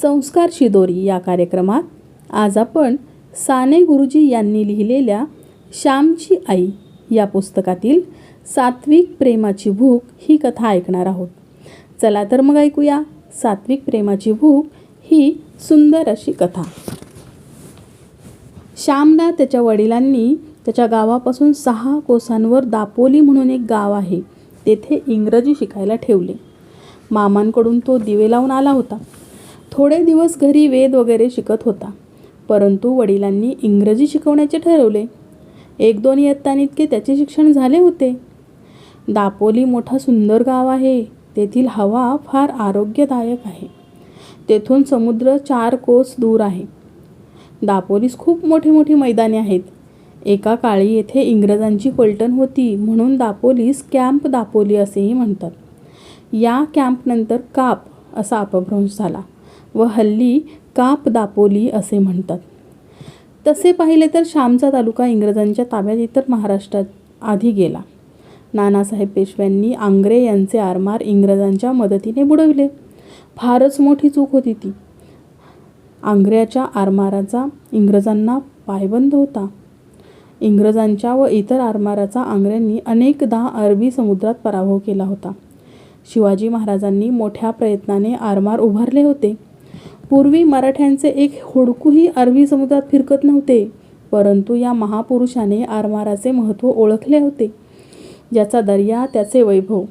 संस्कार शिदोरी या कार्यक्रमात आज आपण साने गुरुजी यांनी लिहिलेल्या श्यामची आई या पुस्तकातील सात्विक प्रेमाची भूक ही कथा ऐकणार आहोत. चला तर मग ऐकूया सात्विक प्रेमाची भूक ही सुंदर अशी कथा. श्यामला त्याच्या वडिलांनी त्याच्या गावापासून सहा कोसांवर दापोली म्हणून एक गाव आहे तेथे इंग्रजी शिकायला ठेवले. मामांकडून तो दिवे लावून आला होता. थोडे दिवस घरी वेद वगैरे शिकत होता. परंतु वडिलांनी इंग्रजी शिकवण्याचे ठरवले. एक दोन इयत्तानितके त्याचे शिक्षण झाले होते. दापोली मोठा सुंदर गाव आहे. तेथील हवा फार आरोग्यदायक आहे. तेथून समुद्र चार कोस दूर आहे. दापोलीस खूप मोठी मोठी मैदाने आहेत. एका काळी येथे इंग्रजांची पलटण होती म्हणून दापोलीस कॅम्प दापोली असेही म्हणतात. या कॅम्पनंतर काप असा अपभ्रंश झाला. व हल्ली काप दापोली असे म्हणतात. तसे पाहिले तर श्यामचा तालुका इंग्रजांच्या ताब्यात इतर महाराष्ट्रात आधी गेला. नानासाहेब पेशव्यांनी आंग्रे यांचे आरमार इंग्रजांच्या मदतीने बुडविले. फारच मोठी चूक होती ती. आंग्र्याच्या आरमाराचा इंग्रजांना पायबंद होता. इंग्रजांच्या व इतर आरमाराचा आंग्र्यांनी अनेकदा अरबी समुद्रात पराभव केला होता. शिवाजी महाराजांनी मोठ्या प्रयत्नाने आरमार उभारले होते. पूर्वी मराठ्यांचे एक होडकूही अरबी समुद्रात फिरकत नव्हते परंतु या महापुरुषाने आरमाराचे महत्त्व ओळखले होते. ज्याचा दर्या त्याचे वैभव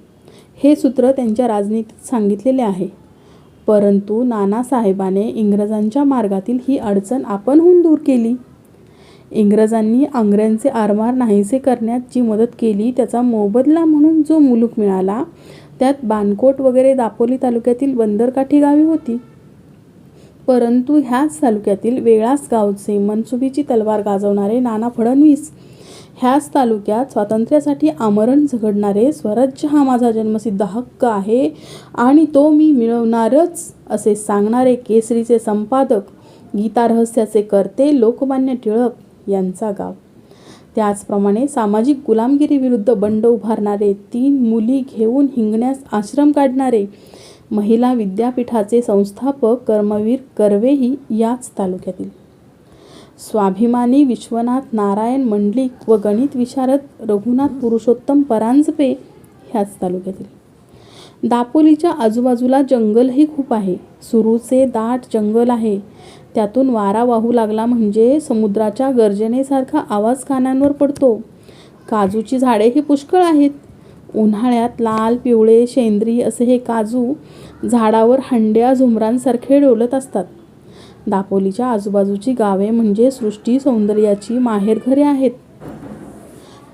हे सूत्र त्यांच्या राजनीतीत सांगितलेले आहे. परंतु नानासाहेबाने इंग्रजांच्या मार्गातील ही अडचण आपणहून दूर केली. इंग्रजांनी आंग्र्यांचे आरमार नाहीसे करण्यात जी मदत केली त्याचा मोबदला म्हणून जो मुलूक मिळाला त्यात बानकोट वगैरे दापोली तालुक्यातील बंदरकाठी गावी होती. परंतु ह्याच तालुक्यातील वेळास गावचे मनसुबीची तलवार गाजवणारे नाना फडणवीस ह्याच तालुक्यात स्वातंत्र्यासाठी आमरण झगडणारे स्वराज्य हा माझा जन्मसिद्ध हक्क आहे आणि तो मी मिळवणारच असे सांगणारे केसरीचे संपादक गीता रहस्याचे करते लोकमान्य टिळक यांचा गाव. त्याचप्रमाणे सामाजिक गुलामगिरीविरुद्ध बंड उभारणारे तीन मुली घेऊन हिंगण्यास आश्रम काढणारे महिला विद्यापीठाचे संस्थापक कर्मवीर कर्वेही याच तालुक्यातील. स्वाभिमानी विश्वनाथ नारायण मंडलिक व गणित विशारद रघुनाथ पुरुषोत्तम परांजपे ह्याच तालुक्यातील. दापोलीच्या आजूबाजूला जंगलही खूप आहे. सुरूचे दाट जंगल आहे. त्यातून वारा वाहू लागला म्हणजे समुद्राच्या गर्जनेसारखा आवाज कानांवर पडतो. काजूची झाडेही पुष्कळ आहेत. उन्हाळ्यात लाल पिवळे शेंद्री असे हे काजू झाडावर हंड्या झुमरांसारखे डोलत असतात. दापोलीच्या आजूबाजूची गावे म्हणजे सृष्टी सौंदर्याची माहेरघरे आहेत.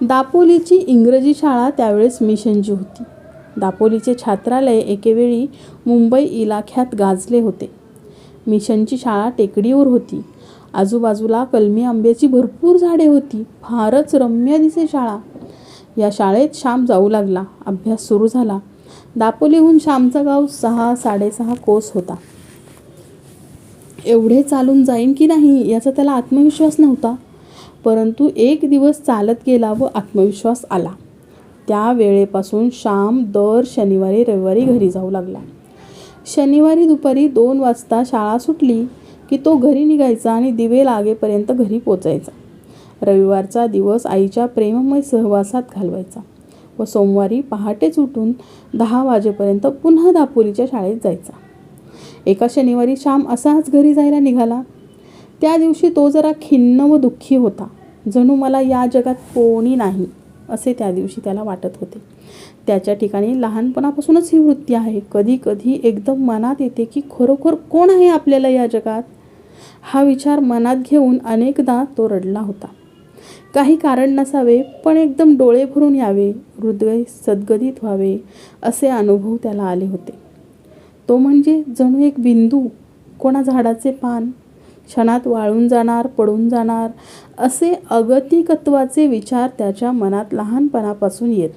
दापोलीची इंग्रजी शाळा त्यावेळेस मिशनची होती. दापोलीचे छात्रालय एकेवेळी मुंबई इलाख्यात गाजले होते. मिशनची शाळा टेकडीवर होती. आजूबाजूला कलमी आंब्याची भरपूर झाडे होती. फारच रम्य दिसे शाळा. या शाळेत श्याम जाऊ लागला. अभ्यास सुरू झाला. दापोलीहून श्यामचा गाव सहा साडेसहा कोस होता. एवढे चालून जाईन की नाही याचा त्याला आत्मविश्वास नव्हता. परंतु एक दिवस चालत गेला व आत्मविश्वास आला. त्या वेळेपासून श्याम दर शनिवारी रविवारी घरी जाऊ लागला. शनिवारी दुपारी दोन वाजता शाळा सुटली की तो घरी निघायचा आणि दिवे लागेपर्यंत घरी पोचायचा. रविवारचा दिवस आईच्या प्रेममय सहवासात घालवायचा व सोमवारी पहाटेच उठून दहा वाजेपर्यंत पुन्हा दापोलीच्या शाळेत जायचा. एका शनिवारी श्याम असाच घरी जायला निघाला. त्या दिवशी तो जरा खिन्न व दुःखी होता. जणू मला या जगात कोणी नाही असे त्या दिवशी त्याला वाटत होते. त्याच्या ठिकाणी लहानपणापासूनच ही वृत्ती आहे. कधी कधी एकदम मनात येते की खरोखर कोण आहे आपल्याला या जगात? हा विचार मनात घेऊन अनेकदा तो रडला होता. काही कारण नसावे पण एकदम डोळे भरून यावे हृदय सद्गदित व्हावे असे अनुभव त्याला आले होते. तो म्हणजे जणू एक बिंदू कोणा झाडाचे पान क्षणात वाळून जाणार पडून जाणार असे अगतिकत्वाचे विचार त्याच्या मनात लहानपणापासून येत.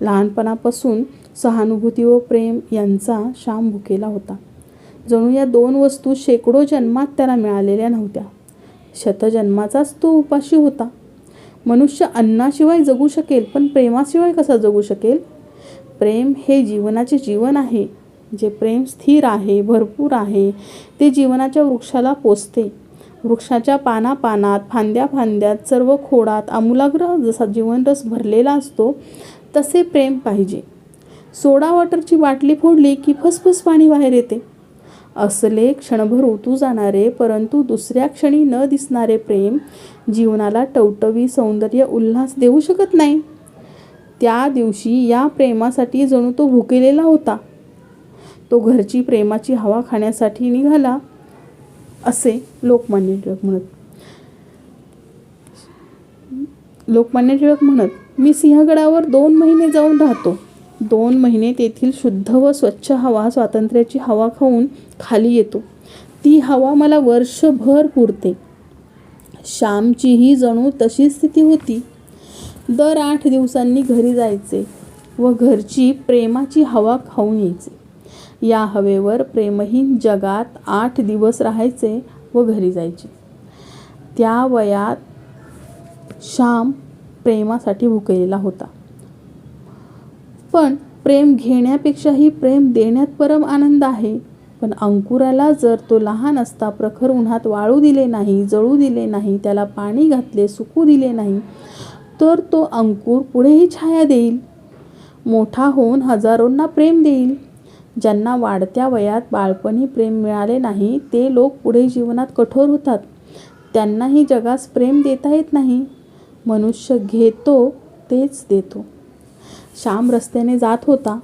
लहानपणापासून सहानुभूती व प्रेम यांचा श्याम भुकेला होता. जणू या दोन वस्तू शेकडो जन्मात त्याला मिळालेल्या नव्हत्या. शतजन्माचाच तो उपाशी होता. मनुष्य अन्नाशिवाय जगू शकेल पण प्रेमाशिवाय कसा जगू शकेल? प्रेम हे जीवनाचे जीवन आहे. जे प्रेम स्थिर आहे भरपूर आहे ते जीवनाच्या वृक्षाला पोचते वृक्षाच्या पानापानात फांद्या फांद्यात सर्व खोडात आमूलाग्र जसा जीवनरस भरलेला असतो तसे प्रेम पाहिजे. सोडा वॉटरची बाटली फोडली की फसफस पाणी बाहेर येते. असले क्षणभर ओतू जाणारे परंतु दुसऱ्या क्षणी न दिसणारे प्रेम जीवनाला टवटवी सौंदर्य उल्हास देऊ शकत नाही. त्या दिवशी या प्रेमासाठी जणू तो भुकेलेला होता. तो घरची प्रेमाची हवा खाण्यासाठी निघाला असे लोकमान्य टिळक म्हणत. लोकमान्य टिळक म्हणत मी सिंहगडावर दोन महिने जाऊन राहतो. दोन महिने तेथील शुद्ध व स्वच्छ हवा स्वातंत्र्याची हवा खाऊन खाली येतो. ती हवा मला वर्षभर पुरते. श्यामचीही जणू तशी स्थिती होती. दर आठ दिवसांनी घरी जायचे व घरची प्रेमाची हवा खाऊन यायचे. या हवेवर प्रेमहीन जगात आठ दिवस राहायचे व घरी जायचे. त्या वयात श्याम प्रेमासाठी भुकेलेला होता. पण प्रेम घेण्यापेक्षाही प्रेम देण्यात परम आनंद आहे. पण अंकुराला जर तो लहान असता प्रखर उन्हात वाळू दिले नाही जळू दिले नाही त्याला पाणी घातले सुकू दिले नाही तर तो अंकुर पुढेही छाया देईल. मोठा होऊन हजारोंना प्रेम देईल. ज्यांना वाढत्या वयात बाळपणी प्रेम मिळाले नाही ते लोक पुढे जीवनात कठोर होतात. त्यांनाही जगास प्रेम देता येत नाही. मनुष्य घेतो तेच देतो. श्याम रस्त्याने जात होता.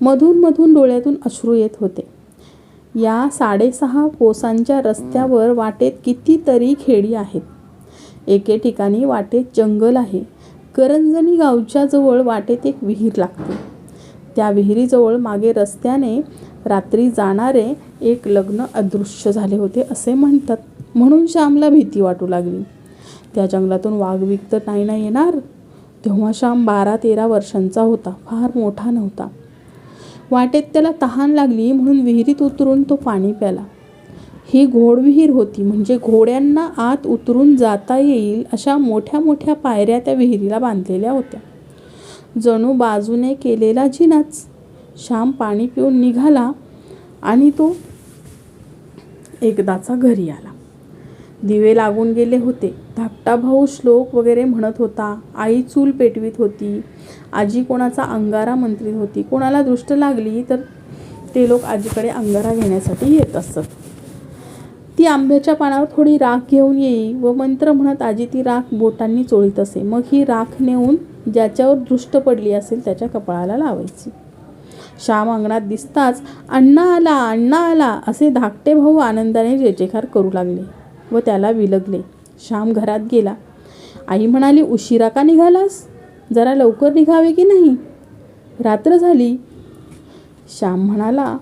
मधून मधून डोळ्यातून अश्रू येत होते. या साडेसहा कोसांच्या रस्त्यावर वाटेत कितीतरी खेडी आहेत. एके ठिकाणी वाटेत जंगल आहे. करंजणी गावच्या जवळ वाटेत एक विहीर लागते. त्या विहिरीजवळ मागे रस्त्याने रात्री जाणारे एक लग्न अदृश्य झाले होते असे म्हणतात. म्हणून श्यामला भीती वाटू लागली. त्या जंगलातून वाघ तर नाही ना येणार? तेव्हा श्याम बारा तेरा वर्षांचा होता. फार मोठा नव्हता. वाटेत त्याला तहान लागली म्हणून विहिरीत उतरून तो पाणी प्याला. ही घोडविहीर होती. म्हणजे घोड्यांना आत उतरून जाता येईल अशा मोठ्या मोठ्या पायऱ्या त्या विहिरीला बांधलेल्या होत्या. जणू बाजूने केलेला जिनाच. श्याम पाणी पिऊन निघाला आणि तो एकदाचा घरी आला. दिवे लागून गेले होते. धाकटा भाऊ श्लोक वगैरे म्हणत होता. आई चूल पेटवीत होती. आजी कोणाचा अंगारा मंत्रित होती. कोणाला दृष्ट लागली तर ते लोक आजीकडे अंगारा घेण्यासाठी येत असत. ती आंब्याच्या पानावर थोडी राख घेऊन येई व मंत्र म्हणत आजी ती राख बोटांनी चोळीत असे. मग ही राख नेऊन ज्याच्यावर दृष्ट पडली असेल त्याच्या कपाळाला लावायची. श्याम अंगणात दिसताच अण्णा आला अण्णा आला असे धाकटे भाऊ आनंदाने जेजेखार करू लागले. व त्याला विलगले. श्याम घरात गेला. आई म्हणाली उशिरा का निघालास? जरा लवकर निघावे की नाही? रात्र झाली. श्याम म्हणाला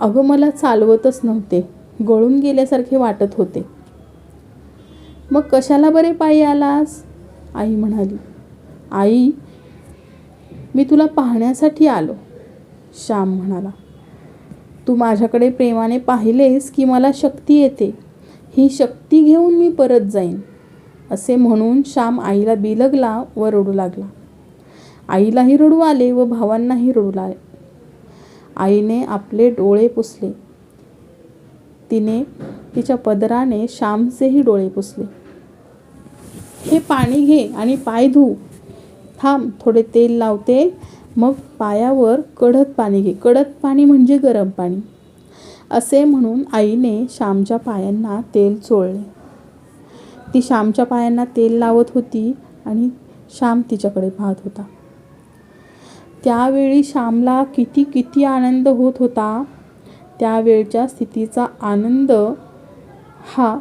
अगं मला चालवतच नव्हते. गळून गेल्यासारखे वाटत होते. मग कशाला बरे पायी आलास? आई म्हणाली. आई मी तुला पाहण्यासाठी आलो. श्याम म्हणाला तू माझ्याकडे प्रेमाने पाहिलेस की मला शक्ती येते? ही शक्ती घेऊन मी परत जाईन असे म्हणून श्याम आईला बिलगला व रडू लागला. आईलाही रडू आले व भावांनाही रडू लागले आईने आपले डोळे पुसले. तिने तिच्या पदराने श्यामचेही डोळे पुसले. हे पाणी घे आणि पाय धू. थांब थोडे तेल लावते. मग पायावर कडत पाणी घे. कडत पाणी म्हणजे गरम पाणी. असे म्हणून आईने श्यामच्या पायांना तेल चोळले. ती श्यामच्या पायांना तेल लावत होती आणि श्याम तिच्याकडे पाहत होता. त्यावेळी श्यामला किती किती आनंद होत होता त्यावेळच्या स्थितीचा आनंद हा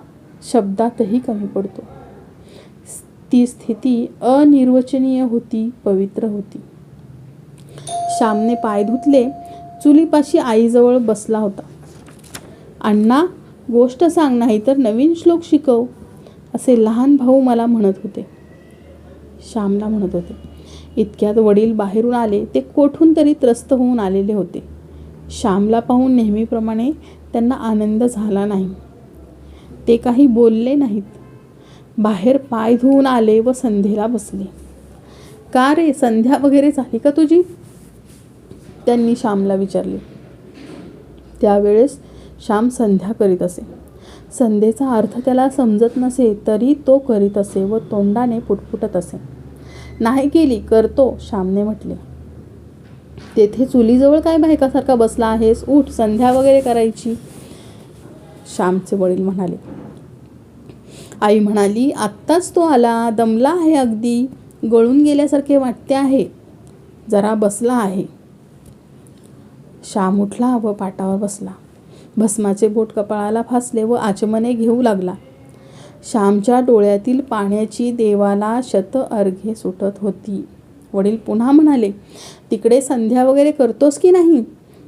शब्दातही कमी पडतो. ती स्थिती अनिर्वचनीय होती पवित्र होती. श्यामने पाय धुतले चुलीपाशी आईजवळ बसला होता. अण्णा गोष्ट सांग नाही तर नवीन श्लोक शिकव असे लहान भाऊ मला म्हणत होते. श्यामला म्हणत होते इतक्यात वडील बाहेरून आले ते कोठून तरी त्रस्त होऊन आलेले होते. श्यामला पाहून नेहमीप्रमाणे त्यांना आनंद झाला नाही. ते काही बोलले नाहीत. बाहेर पाय धुवून आले व संध्येला बसले. का रे संध्या वगैरे झाली का तुझी? त्यांनी श्यामला विचारले. त्यावेळेस श्याम संध्या करीत असे. संध्येचा अर्थ त्याला समजत नसे तरी तो करीत असे व तोंडाने पुटपुटत असे. नाही केली करतो श्यामने म्हटले. तेथे चुलीजवळ काय बायकासारखा बसला आहेस? उठ संध्या वगैरे करायची? श्यामचे वडील म्हणाले. आई म्हणाली आत्ताच तो आला दमला आहे अगदी. गळून गेल्यासारखे वाटते आहे. जरा बसला आहे. श्याम उठला व पाटावर बसला. भस्माचे बोट कपाळाला फासले व आचमने घेऊ लागला. श्यामच्या डोळ्यातील पाण्याची देवाला शत अर्घे सुटत होती. वडील पुन्हा म्हणाले तिकडे संध्या वगैरे करतोस की नाही?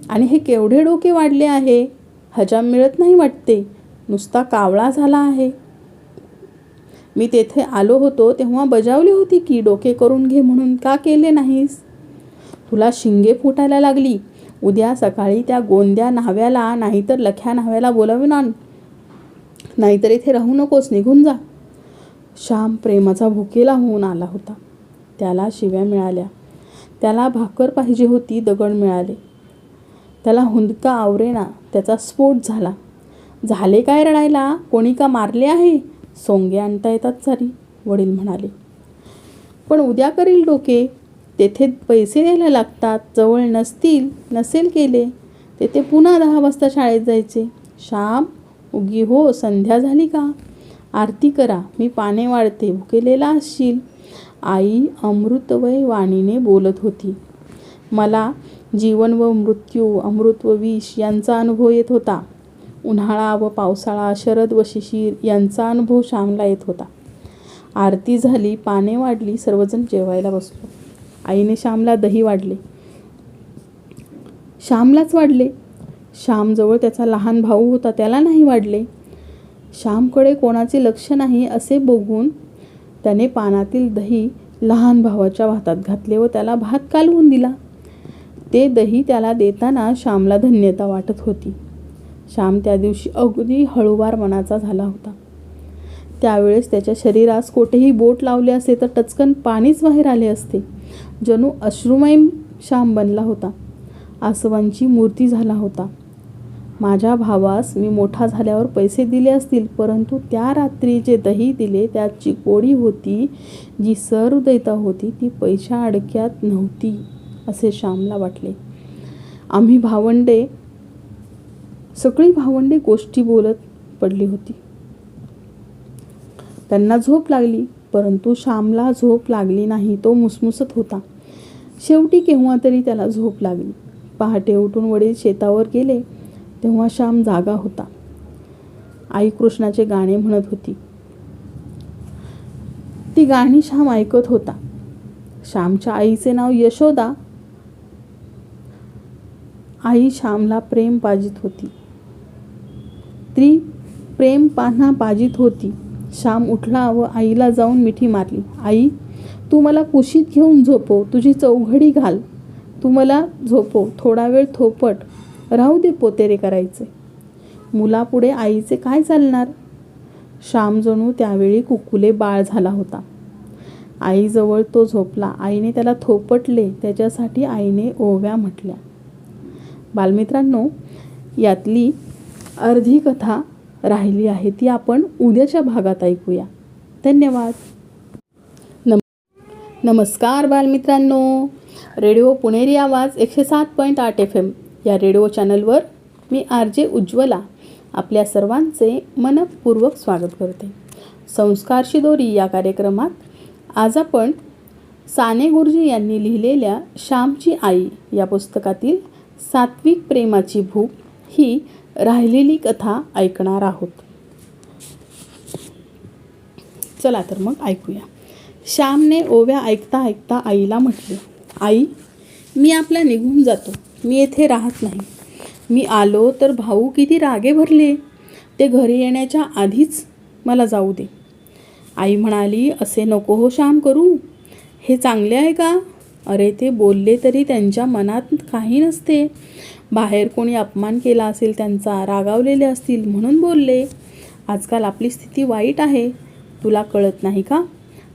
आणि हे केवढे डोके वाढले आहे? हजाम मिळत नाही वाटते. नुसता कावळा झाला आहे. मी तेथे आलो होतो तेव्हा बजावली होती की डोके करून घे म्हणून का केले नाहीस? तुला शिंगे फुटायला लागली. उद्या सकाळी त्या गोंद्या न्हाव्याला नाहीतर लख्या न्हाव्याला बोलावून आण नाहीतर इथे राहू नकोस निघून जा. श्याम प्रेमाचा भुकेला होऊन आला होता. त्याला शिव्या मिळाल्या. त्याला भाकर पाहिजे होती दगड मिळाले. त्याला हुंदका आवरेना त्याचा स्फोट झाला. झाले काय रडायला? कोणी का मारले आहे? सोंगे आणता येतात सारी वडील म्हणाले. पण उद्या करील डोके? तेथे पैसे द्यायला लागतात जवळ नसतील नसेल केले तेथे पुन्हा दहा वाजता शाळेत जायचे. श्याम उगी हो संध्या झाली का? आरती करा मी पाने वाढते भुकेलेला असशील. आई अमृतवय वाणीने बोलत होती. मला जीवन व मृत्यू अमृत व विष यांचा अनुभव येत होता. उन्हाळा व पावसाळा शरद व शिशिर यांचा अनुभव श्यामला येत होता. आरती झाली पाने वाढली सर्वजण जेवायला बसलो. आईने श्यामला दही वाढले. श्यामलाच वाढले. श्यामजवळ त्याचा लहान भाऊ होता त्याला नाही वाढले. श्यामकडे कोणाचे लक्ष नाही असे बघून त्याने पानातील दही लहान भावाच्या भातात घातले व त्याला भात कालवून दिला. ते दही त्याला देताना श्यामला धन्यता वाटत होती. श्याम त्या दिवशी अगदी हळूवार मनाचा झाला होता. त्यावेळेस त्याच्या शरीरास कोठेही बोट लावले असते तर टचकन पाणीच बाहेर आले असते. जणू अश्रुमय श्याम बनला होता. आसवांची मूर्ती झाला होता. माझ्या भावास मी मोठा झाल्यावर पैसे दिले असतील परंतु त्या रात्री जे दही दिले त्याची गोडी होती जी सहृदयता होती ती पैशा अडक्यात नव्हती असे श्यामला वाटले. आम्ही भावंडे सगळी भावंडे गोष्टी बोलत पडली होती. त्यांना झोप लागली. परंतु श्यामला झोप लागली नाही तो मुसमुसत होता. शेवटी केव्हा तरी त्याला झोप लागली. पहाटे उठून वडील शेतावर गेले तेव्हा श्याम जागा होता. आई कृष्णाचे गाणे म्हणत होती. ती गाणी श्याम ऐकत होता. श्यामच्या आईचे नाव यशोदा. आई श्यामला प्रेम पाजित होती. ती प्रेम पान्हा पाजित होती. श्याम उठला व आईला जाऊन मिठी मारली. आई तू मला कुशीत घेऊन झोपव. तुझी चौघडी घाल. तू मला झोपव. थोडा वेळ थोपट. राहू दे पोतेरे करायचे. मुलापुढे आईचे काय चालणार? श्याम जणू त्यावेळी कुकुले बाळ झाला होता. आईजवळ तो झोपला. आईने त्याला थोपटले. त्याच्यासाठी आईने ओव्या म्हटल्या. बालमित्रांनो यातली अर्धी कथा राहिली आहे ती आपण उद्याच्या भागात ऐकूया. धन्यवाद. नम नमस्कार बालमित्रांनो. रेडिओ पुणेरी आवाज एकशे सात पॉईंट आठ एफ एम या रेडिओ चॅनलवर मी आर जे उज्ज्वला आपल्या सर्वांचे मनपूर्वक स्वागत करते. संस्कार शिदोरी या कार्यक्रमात आज आपण साने गुरुजी यांनी लिहिलेल्या श्यामची आई या पुस्तकातील सात्विक प्रेमाची भूक ही राहिलेली कथा ऐकणार आहोत. चला तर मग ऐकूया. श्यामने ओव्या ऐकता ऐकता आईला म्हटले आई मी आपला निघून जातो. मी येथे राहत नाही. मी आलो तर भाऊ किती रागे भरले. ते घरी येण्याच्या आधीच मला जाऊ दे. आई म्हणाली असे नको हो श्याम करू. हे चांगले आहे का? अरे ते बोलले तरी त्यांच्या मनात काही नसते. बाहेर कोणी अपमान केला असेल त्यांचा रागावलेले असतील म्हणून बोलले. आजकाल आपली स्थिती वाईट आहे. तुला कळत नाही का?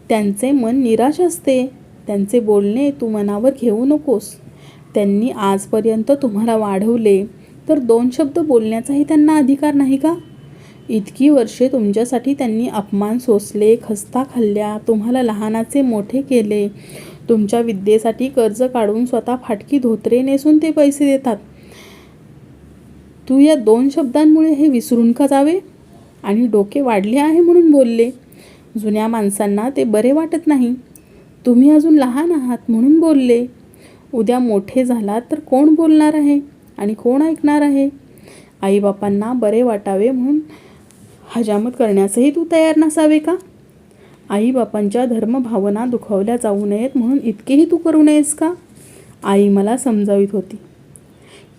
त्यांचे मन निराश असते. त्यांचे बोलणे तू मनावर घेऊ नकोस. त्यांनी आजपर्यंत तुम्हाला वाढवले तर दोन शब्द बोलण्याचाही त्यांना अधिकार नाही का? इतकी वर्षे तुमच्यासाठी त्यांनी अपमान सोसले खस्ता खाल्ल्या तुम्हाला लहानाचे मोठे केले. तुमच्या विद्येसाठी कर्ज काढून स्वतः फाटकी धोतरे नेसून ते पैसे देतात. तू या दोन शब्दांमुळे हे विसरून का जावे? आणि डोके वाढले आहे म्हणून बोलले जुन्या माणसांना ते बरे वाटत नाही. तुम्ही अजून लहान आहात म्हणून बोलले. उद्या मोठे झालात तर कोण बोलणार आहे आणि कोण ऐकणार आहे? आईबापांना बरे वाटावे म्हणून हजामत करण्यासही तू तयार नसावे का? आईबापांच्या धर्मभावना दुखावल्या जाऊ नयेत म्हणून इतकेही तू करू नयेस का? आई मला समजावीत होती.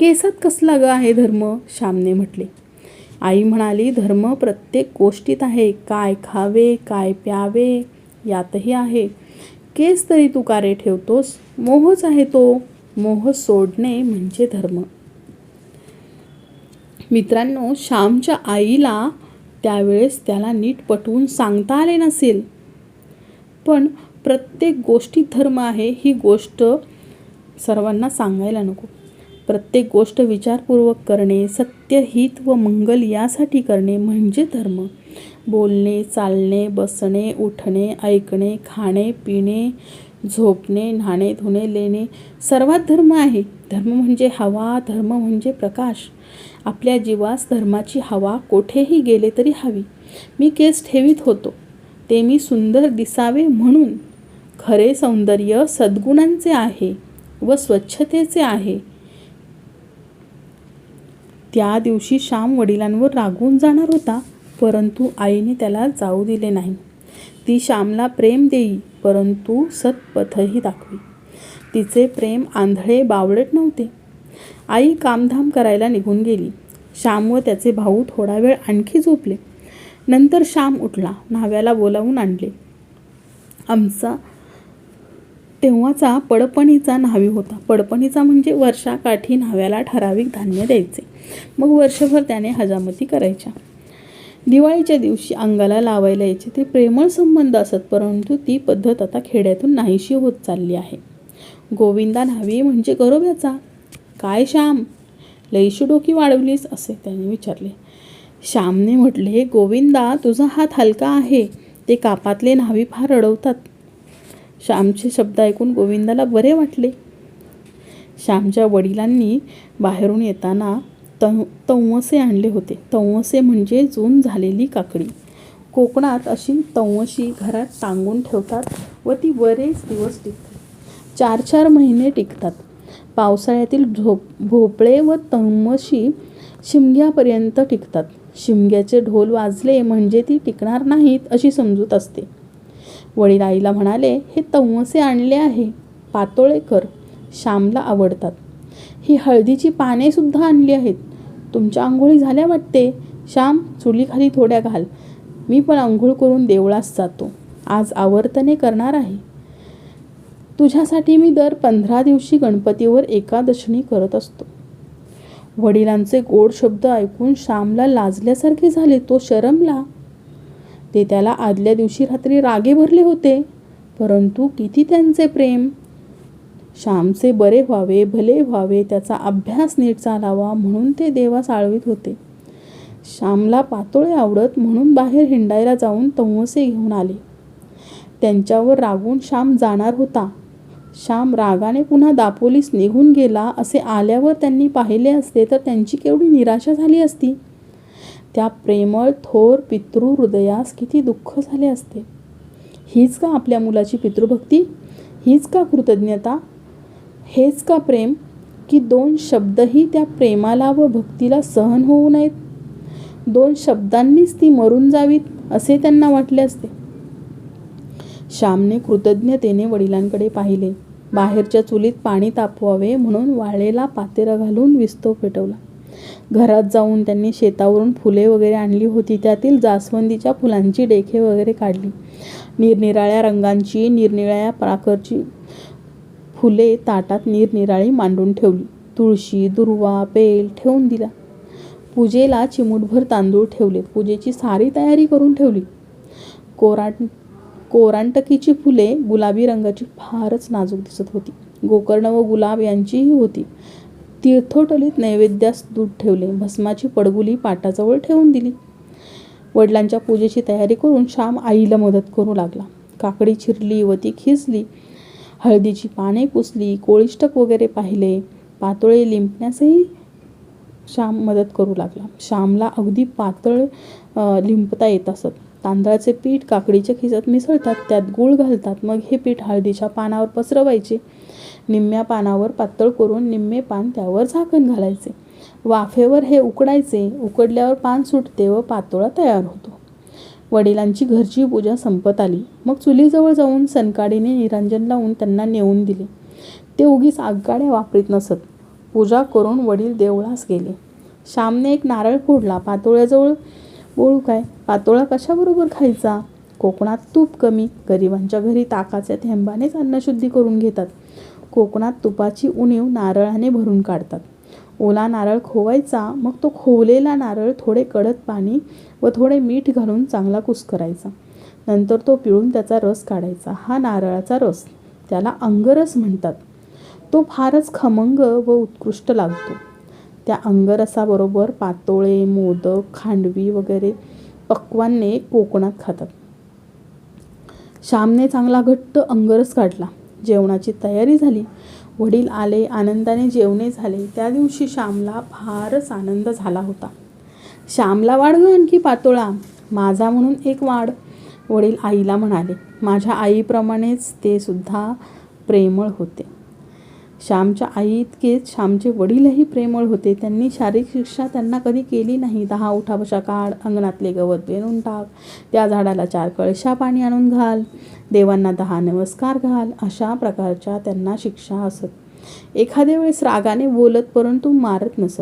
केसात कसला ग आहे धर्म? श्यामने म्हटले. आई म्हणाली धर्म प्रत्येक गोष्टीत आहे. काय खावे काय प्यावे यातही आहे. केस तरी तू का रे ठेवतोस? मोहच आहे तो. मोह सोडणे म्हणजे धर्म. मित्रांनो श्यामच्या आईला त्यावेळेस त्याला नीट पटवून सांगता आले नसेल. पण प्रत्येक गोष्टीत धर्म आहे ही गोष्ट सर्वांना सांगायला नको. प्रत्येक गोष्ट विचारपूर्वक करणे सत्य हित व मंगल यासाठी करणे म्हणजे धर्म. बोलणे चालणे बसणे उठणे ऐकणे खाणे पिणे झोपणे न्हाणे धुणे लेणे सर्वात धर्म आहे. धर्म म्हणजे हवा धर्म म्हणजे प्रकाश. आपल्या जीवास धर्माची हवा कोठेही गेले तरी हवी. मी केस ठेवीत होतो. ते मी सुंदर दिसावे म्हणून. खरे सौंदर्य सद्गुणांचे आहे व स्वच्छतेचे आहे. त्या दिवशी श्याम वडिलांवर रागून जाणार होता परंतु आईने त्याला जाऊ दिले नाही. ती श्यामला प्रेम देई परंतु सत्पथही दाखवी. तिचे प्रेम आंधळे बावळट नव्हते. आई कामधाम करायला निघून गेली. श्याम व त्याचे भाऊ थोडा वेळ आणखी झोपले. नंतर श्याम उठला न्हाव्याला बोलावून आणले. आमचा तेव्हाचा पडपणीचा न्हावी होता. पडपणीचा म्हणजे वर्षाकाठी न्हाव्याला ठराविक धान्य द्यायचे. मग वर्षभर त्याने हजामती करायच्या. दिवाळीच्या दिवशी अंगाला लावायला यायचे ते प्रेमळ संबंध असत परंतु ती पद्धत आता खेड्यातून नाहीशी होत चालली आहे. गोविंदा न्हावी म्हणजे गरोब्याचा. काय श्याम लईशी डोकी वाढवलीस असे त्याने विचारले. श्यामने म्हटले गोविंदा तुझा हात हलका आहे ते कापातले न्हावी फार अडवतात श्यामचे शब्द ऐकून गोविंदाला बरे वाटले. श्यामच्या वडिलांनी बाहेरून येताना तव तवसे आणले होते. तवसे म्हणजे जून झालेली काकडी. कोकणात अशी तवशी घरात टांगून ठेवतात व ती बरेच दिवस टिकतात. चार चार महिने टिकतात. पावसाळ्यातील झोप भोपळे व तवशी शिमग्यापर्यंत टिकतात. शिमग्याचे ढोल वाजले म्हणजे ती टिकणार नाहीत अशी समजूत असते. वडील आईला म्हणाले हे तवसे आणले आहे. पातोळे कर श्यामला आवडतात. ही हळदीची पाने सुद्धा आणली आहेत. तुमच्या आंघोळी झाल्या वाटते? श्याम चुलीखाली थोड्या घाल. मी पण आंघोळ करून देवळास जातो. आज आवर्तने करणार आहे. तुझ्यासाठी मी दर पंधरा दिवशी गणपतीवर एकादशनी करत असतो. वडिलांचे गोड शब्द ऐकून श्यामला लाजल्यासारखे झाले. तो शरमला. ते त्याला आदल्या दिवशी रात्री रागे भरले होते. परंतु किती त्यांचे प्रेम? श्यामचे बरे व्हावे भले व्हावे त्याचा अभ्यास नीट चालावा म्हणून ते देवास आळवीत होते. श्यामला पातोळे आवडत म्हणून बाहेर हिंडायला जाऊन तंवसे घेऊन आले. त्यांच्यावर रागून श्याम जाणार होता. श्याम रागाने पुन्हा दापोलीस निघून गेला. असे आल्यावर त्यांनी पाहिले असते तर त्यांची केवढी निराशा झाली असती. त्या प्रेमळ थोर पितृ हृदयास किती दुःख झाले असते. हीच का आपल्या मुलाची पितृभक्ती? हीच का कृतज्ञता? हेच का प्रेम? की दोन शब्दही त्या प्रेमाला व भक्तीला सहन होऊ नयेत? दोन शब्दांनीच ती मरून जावीत असे त्यांना वाटले असते. श्यामने कृतज्ञतेने वडिलांकडे पाहिले. बाहेरच्या चुलीत पाणी तापवावे म्हणून वाळेला पातेरा घालून विस्तव पेटवला. घरात जाऊन त्यांनी शेतावरून फुले वगैरे आणली होती. त्यातील जास्वंदीच्या फुलांची डेखे वगैरे काढली. निरनिराळ्या रंगांची निरनिराळ्या प्राकरची फुले ताटात निरनिराळी मांडून ठेवली. तुळशी दुर्वा बेल ठेवून दिला. पूजेला चिमूटभर तांदूळ ठेवले. पूजेची सारी तयारी करून ठेवली. कोराट कोरांटकीची फुले गुलाबी रंगाची फारच नाजूक दिसत होती. गोकर्ण व गुलाब यांचीही होती. तीर्थोटलीत नैवेद्यास दूध ठेवले. भस्माची पडगुली पाटाजवळ ठेवून दिली. वडिलांच्या पूजेची तयारी करून श्याम आईला मदत करू लागला. काकडी चिरली व ती खिसली. हळदीची पाने पुसली कोळिष्टक वगैरे पाहिले. पातोळे लिंपण्यासही श्याम मदत करू लागला. श्यामला अगदी पातळ लिंपता येत असत. तांदळाचे पीठ काकडीच्या खिसत मिसळतात. त्यात गूळ घालतात. मग हे पीठ हळदीच्या पानावर पसरवायचे. निम्म्या पानावर पातळ करून निम्मे पान त्यावर झाकण घालायचे. वाफेवर हे उकडायचे. उकडल्यावर पान सुटते व पातोळा तयार होतो. वडिलांची घरची पूजा संपत आली. मग चुलीजवळ जाऊन सनकाडीने निरांजन लावून त्यांना नेऊन दिले. ते उगीच आगगाड्या वापरीत नसत. पूजा करून वडील देवळास गेले. श्यामने एक नारळ फोडला. पातोळ्याजवळ बोळू काय? पातोळा कशाबरोबर खायचा? कोकणात तूप कमी. गरिबांच्या घरी ताकाच्या थेंबानेच अन्नशुद्धी करून घेतात. कोकणात तुपाची उणीव नारळाने भरून काढतात. ओला नारळ खोवायचा मग तो खोवलेला नारळ थोडे कडक पाणी व थोडे मीठ घालून चांगला कुस्करायचा. नंतर तो पिळून त्याचा रस काढायचा. हा नारळाचा रस त्याला अंगरस म्हणतात. तो फारच खमंग व उत्कृष्ट लागतो. त्या अंगरसाबरोबर पातोळे मोदक खांडवी वगैरे पक्वान्ने कोकणात खातात. श्यामने चांगला घट्ट अंगरस काढला. जेवणाची तयारी झाली. वडील आले आनंदाने जेवणे झाले. त्या दिवशी श्यामला फारच आनंद झाला होता. श्यामला वाढ ग आणखी पातोळा. माझा म्हणून एक वाढ वडील आईला म्हणाले. माझ्या आईप्रमाणेच ते सुद्धा प्रेमळ होते. श्यामच्या आई इतकेच श्यामचे वडीलही प्रेमळ होते. त्यांनी शारीरिक शिक्षा त्यांना कधी केली नाही. दहा उठाबशा काढ अंगणातले गवत बेनून टाक त्या झाडाला चार कळशा पाणी आणून घाल देवांना दहा नमस्कार घाल अशा प्रकारच्या त्यांना शिक्षा असत. एखाद्या वेळेस रागाने बोलत परंतु मारत नसत.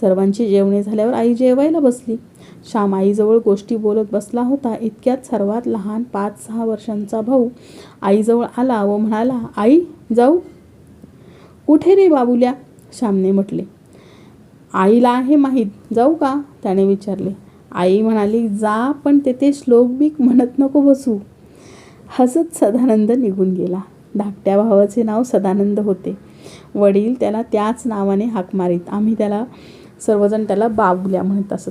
सर्वांची जेवणे झाल्यावर आई जेवायला बसली. श्याम आईजवळ गोष्टी बोलत बसला होता. इतक्यात सर्वात लहान पाच सहा वर्षांचा भाऊ आईजवळ आला व म्हणाला आई जाऊ. कुठे रे बाबुल्या? श्यामने म्हटले. आईला आहे माहीत जाऊ का? त्याने विचारले. आई म्हणाली जा पण तेथे श्लोक बीक म्हणत नको बसू. हसत सदानंद निघून गेला. धाकट्या भावाचे नाव सदानंद होते. वडील त्याला त्याच नावाने हाक मारीत. आम्ही त्याला सर्वजण त्याला बाबुल्या म्हणत असत.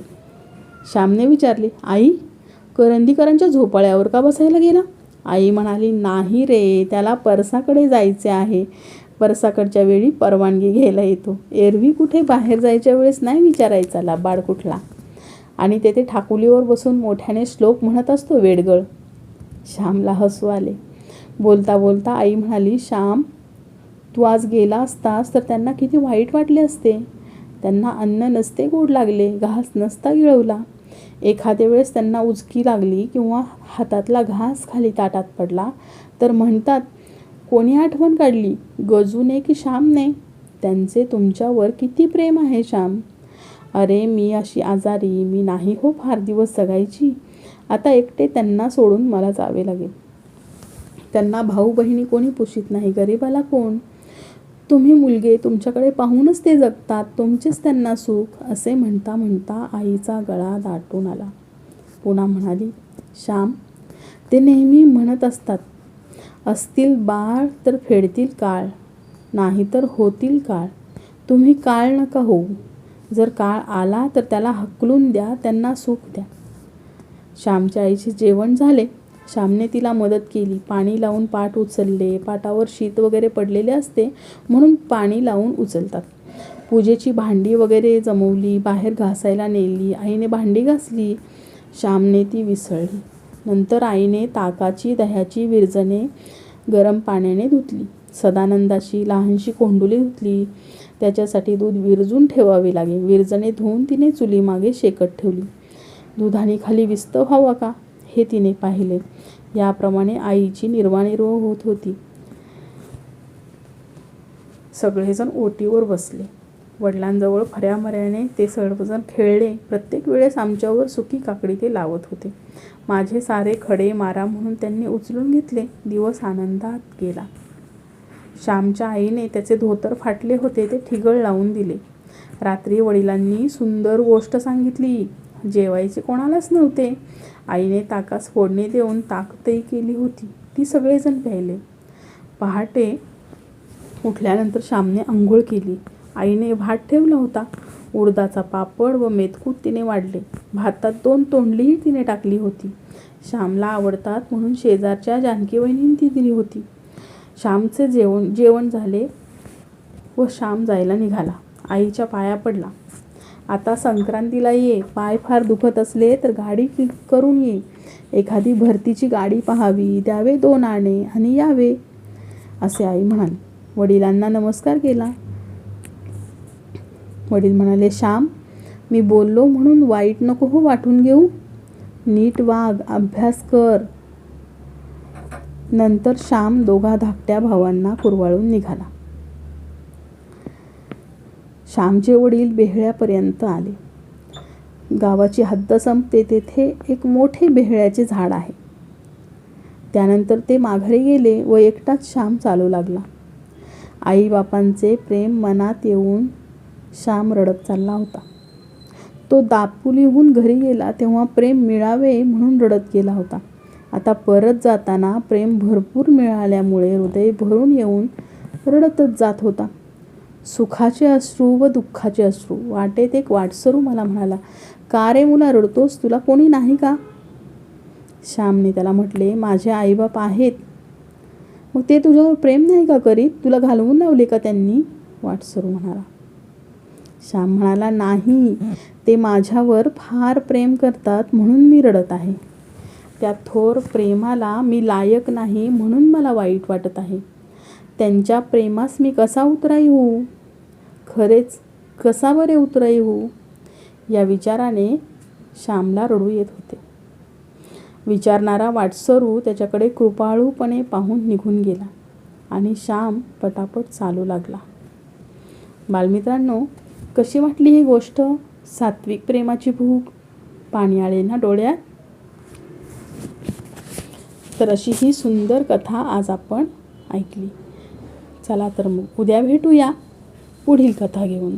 श्यामने विचारले आई करंदीकरांच्या झोपाळ्यावर का बसायला गेला? आई म्हणाली नाही रे त्याला परसाकडे जायचे आहे. परसाकडच्या वेळी परवानगी घ्यायला येतो. एरवी कुठे बाहेर जायच्या वेळेस नाही विचारायचा लाबाड कुठला? आणि तेथे ठाकुलीवर बसून मोठ्याने श्लोक म्हणत असतो वेडगळ. श्यामला हसू आले. बोलता बोलता आई म्हणाली श्याम तू आज गेला असतास तर त्यांना किती वाईट वाटले असते. त्यांना अन्न नसते गोड लागले घास नसता गिळवला. एखाद्या वेळेस त्यांना उचकी लागली किंवा हातातला घास खाली ताटात पडला तर म्हणतात कोणी आठवण काढली? गजूने की श्यामने. त्यांचे तुमच्यावर किती प्रेम आहे श्याम? अरे मी अशी आजारी मी नाही हो फार दिवस जगायची. आता एकटे त्यांना सोडून मला जावे लागेल. त्यांना भाऊ बहिणी कोणी पुशीत नाही गरीबाला कोण? तुम्ही मुलगे तुमच्याकडे पाहूनच ते जगतात तुमचेच त्यांना सुख असे म्हणता म्हणता आईचा गळा दाटून आला. पुन्हा म्हणाली श्याम ते नेहमी म्हणत असतात असतील बाळ तर फेडतील काळ नाही तर होतील काळ. तुम्ही काळ नका होऊ. जर काळ आला तर त्याला हकलून द्या त्यांना सुख द्या. श्यामच्या आईचे जेवण झाले. श्यामने तिला मदत केली. पाणी लावून पाट उचलले. पाटावर शीत वगैरे पडलेले असते म्हणून पाणी लावून उचलतात. पूजेची भांडी वगैरे जमवली. बाहेर घासायला नेली. आईने भांडी घासली. श्यामने ती विसळली. नंतर आईने ताकाची दह्याची विरजणे गरम पाण्याने धुतली. सदानंदाची लहानशी कोंडुली धुतली. त्याच्यासाठी दूध विरजून ठेवावे लागे. विरजणे धुवून तिने चुलीमागे शेकत ठेवली. दुधाने खाली विस्त व्हावा का? हे तिने पाहिले. याप्रमाणे आईची निर्वाणिर्व होत होती. सगळेजण ओटीवर बसले. वडिलांजवळ खऱ्यामऱ्याने ते सर्वजण खेळले. प्रत्येक वेळेस आमच्यावर सुकी काकडी ते लावत होते. माझे सारे खडे मारा म्हणून त्यांनी उचलून घेतले. दिवस आनंदात गेला. श्यामच्या आईने त्याचे धोतर फाटले होते ते ठिगळ लावून दिले. रात्री वडिलांनी सुंदर गोष्ट सांगितली. जेवायचे कोणालाच नव्हते. आईने ताकास फोडणी देऊन ताकतही केली होती. ती सगळेजण प्यायले. पहाटे उठल्यानंतर श्यामने आंघोळ केली. आईने भात ठेवला होता. उडदाचा पापड व मेथकूट तिने वाढले. भातात दोन तोंडलीही तिने टाकली होती. श्यामला आवडतात म्हणून शेजारच्या जानकी वहिनीने ती दिली होती. श्यामचे जेवण जेवण झाले व श्याम जायला निघाला. आईच्या पाया पडला. आता संक्रांतीला ये. पाय फार दुखत असले तर गाडी करून ये. एखादी भरतीची गाडी पाहावी द्यावे दोन आणे आणि यावे असे आई म्हणाली. वडिलांना नमस्कार केला. वडील म्हणाले श्याम मी बोललो म्हणून वाईट नको हो वाटून घेऊ. नीट वाग अभ्यास कर. नंतर श्याम दोघा धाकट्या भावांना कुरवाळून निघाला. श्यामचे वडील बेहळ्यापर्यंत आले. गावाची हद्द संपते तेथे एक मोठे बेहळ्याचे झाड आहे. त्यानंतर ते माघारी गेले व एकटाच श्याम चालू लागला. आईबापांचे प्रेम मनात येऊन श्याम रडत चालला होता. तो दापोलीहून घरी गेला तेव्हा प्रेम मिळावे म्हणून रडत गेला होता. आता परत जाताना प्रेम भरपूर मिळाल्यामुळे हृदय भरून येऊन रडतच जात होता. सुखाचे अश्रू व दुःखाचे अश्रू वाटेत एक वाटसरू मला म्हणाला का रे मुला रडतोस? तुला कोणी नाही का? श्यामने त्याला म्हटले माझे आईबाप आहेत. मग ते तुझ्यावर प्रेम नाही का करीत? तुला घालवून लावले का त्यांनी? वाटसरू म्हणाला. श्याम म्हणाला नाही ते माझ्यावर फार प्रेम करतात म्हणून मी रडत आहे. त्या थोर प्रेमाला मी लायक नाही म्हणून मला वाईट वाटत आहे. त्यांच्या प्रेमास मी कसा उतराई होऊ? खरेच कसा बरे उतराई होऊ? या विचाराने श्यामला रडू येत होते. विचारणारा वाटसरू त्याच्याकडे कृपाळूपणे पाहून निघून गेला आणि श्याम पटापट चालू लागला. बालमित्रांनो कशी वाटली ही गोष्ट? सात्विक प्रेमाची भूक पाणी आले ना डोळ्यात? तर अशी ही सुंदर कथा आज आपण ऐकली. चला तर मग उद्या भेटूया पुढील कथा घेऊन.